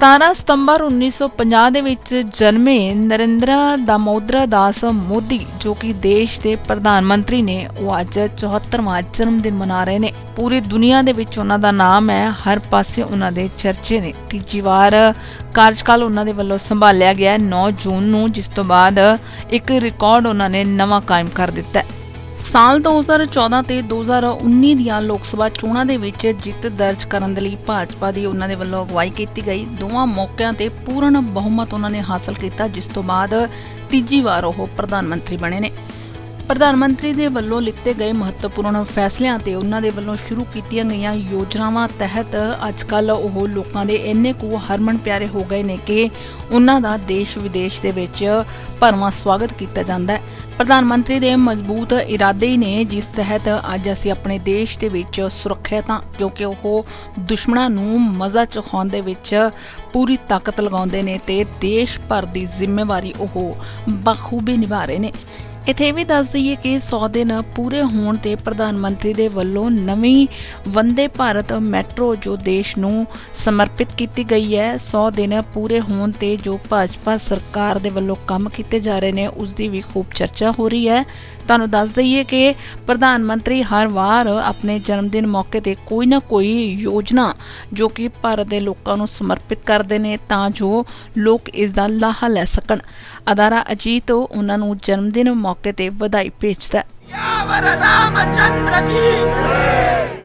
17 ਸਤੰਬਰ 1950 ਦੇ ਵਿੱਚ ਜਨਮੇ ਨਰਿੰਦਰਾ ਦਾਮੋਦਰਾ ਦਾਸ ਮੋਦੀ, ਜੋ ਕਿ ਦੇਸ਼ ਦੇ ਪ੍ਰਧਾਨ ਮੰਤਰੀ ਨੇ, ਉਹ ਅੱਜ 74ਵਾਂ ਜਨਮ ਦਿਨ ਮਨਾ ਰਹੇ ਨੇ। ਪੂਰੀ ਦੁਨੀਆ ਦੇ ਵਿੱਚ ਉਹਨਾਂ ਦਾ ਨਾਮ ਹੈ, ਹਰ ਪਾਸੇ ਉਹਨਾਂ ਦੇ ਚਰਚੇ ਨੇ। ਤੀਜੀ ਵਾਰ ਕਾਰਜਕਾਲ ਉਹਨਾਂ ਦੇ ਵੱਲੋਂ ਸੰਭਾਲਿਆ ਗਿਆ ਹੈ 9 ਜੂਨ ਨੂੰ, ਜਿਸ ਤੋਂ ਬਾਅਦ ਇੱਕ ਰਿਕਾਰਡ ਉਹਨਾਂ ਨੇ ਨਵਾਂ ਕਾਇਮ ਕਰ ਦਿੱਤਾ ਹੈ। ਸਾਲ 2014 ਤੇ 2019 ਦੀਆਂ ਲੋਕ ਸਭਾ ਚੋਣਾਂ ਦੇ ਵਿੱਚ ਜਿੱਤ ਦਰਜ ਕਰਨ ਦੇ ਲਈ ਭਾਜਪਾ ਦੀ ਉਹਨਾਂ ਦੇ ਵੱਲੋਂ ਅਗਵਾਈ ਕੀਤੀ ਗਈ। ਦੋਵਾਂ ਮੌਕਿਆਂ ਤੇ ਪੂਰਨ ਬਹੁਮਤ ਉਹਨਾਂ ਨੇ ਹਾਸਲ ਕੀਤਾ, ਜਿਸ ਤੋਂ ਬਾਅਦ ਤੀਜੀ ਵਾਰ ਉਹ ਪ੍ਰਧਾਨ ਮੰਤਰੀ ਬਣੇ ਨੇ। ਪ੍ਰਧਾਨ ਮੰਤਰੀ ਦੇ ਵੱਲੋਂ ਲਿੱਤੇ ਗਏ ਮਹੱਤਵਪੂਰਨ ਫੈਸਲਿਆਂ ਤੇ ਉਹਨਾਂ ਦੇ ਵੱਲੋਂ ਸ਼ੁਰੂ ਕੀਤੀਆਂ ਗਈਆਂ ਯੋਜਨਾਵਾਂ ਤਹਿਤ ਅੱਜਕੱਲ ਉਹ ਲੋਕਾਂ ਦੇ ਇੰਨੇ ਕੁ ਹਰਮਨ ਪਿਆਰੇ ਹੋ ਗਏ ਨੇ ਕਿ ਉਹਨਾਂ ਦਾ ਦੇਸ਼ ਵਿਦੇਸ਼ ਦੇ ਵਿੱਚ ਭਰਵਾਂ ਸਵਾਗਤ ਕੀਤਾ ਜਾਂਦਾ ਹੈ। ਪ੍ਰਧਾਨ ਮੰਤਰੀ ਦੇ ਮਜ਼ਬੂਤ ਇਰਾਦੇ ਹੀ ਨੇ, ਜਿਸ ਤਹਿਤ ਅੱਜ ਅਸੀਂ ਆਪਣੇ ਦੇਸ਼ ਦੇ ਵਿੱਚ ਸੁਰੱਖਿਅਤ ਹਾਂ ਕਿਉਂਕਿ ਉਹ ਦੁਸ਼ਮਣਾਂ ਨੂੰ ਮਜ਼ਾ ਚਖਾਉਣ ਦੇ ਵਿੱਚ ਪੂਰੀ ਤਾਕਤ ਲਗਾਉਂਦੇ ਨੇ ਤੇ ਦੇਸ਼ ਭਰ ਦੀ ਜ਼ਿੰਮੇਵਾਰੀ ਉਹ ਬਖੂਬੀ ਨਿਭਾ ਰਹੇ ਨੇ। ਇੱਥੇ ਇਹ ਵੀ ਦੱਸ ਦਈਏ ਕਿ 100 ਦਿਨ ਪੂਰੇ ਹੋਣ ਤੇ ਪ੍ਰਧਾਨ ਮੰਤਰੀ ਦੇ ਵੱਲੋਂ ਨਵੀਂ ਵੰਦੇ ਭਾਰਤ ਮੈਟਰੋ ਜੋ ਦੇਸ਼ ਨੂੰ ਸਮਰਪਿਤ ਕੀਤੀ ਗਈ ਹੈ 100 ਦਿਨ ਪੂਰੇ ਹੋਣ ਤੇ ਜੋ ਭਾਜਪਾ ਸਰਕਾਰ ਦੇ ਵੱਲੋਂ ਕੰਮ ਕੀਤੇ ਜਾ ਰਹੇ ਨੇ, ਉਸ ਦੀ ਵੀ ਖੂਬ ਚਰਚਾ ਹੋ ਰਹੀ ਹੈ। ਤੁਹਾਨੂੰ ਦੱਸ ਦਈਏ ਕਿ ਪ੍ਰਧਾਨ ਮੰਤਰੀ ਹਰ ਵਾਰ ਆਪਣੇ ਜਨਮ ਦਿਨ ਮੌਕੇ ਤੇ ਕੋਈ ਨਾ ਕੋਈ ਯੋਜਨਾ ਜੋ ਕਿ ਭਾਰਤ ਦੇ ਲੋਕਾਂ ਨੂੰ ਸਮਰਪਿਤ ਕਰਦੇ ਨੇ, ਤਾਂ ਜੋ ਲੋਕ ਇਸ ਦਾ ਲਾਹਾ ਲੈ ਸਕਣ। ਅਦਾਰਾ ਅਜੀਤ, ਉਹਨਾਂ ਨੂੰ ਜਨਮ ਦਿਨ ਮੌਕੇ ਮੌਕੇ ਤੇ ਵਧਾਈ ਭੇਜਦਾ ਹੈ। ਯਾ ਵਰ ਰਾਮਚੰਦਰ ਕੀ?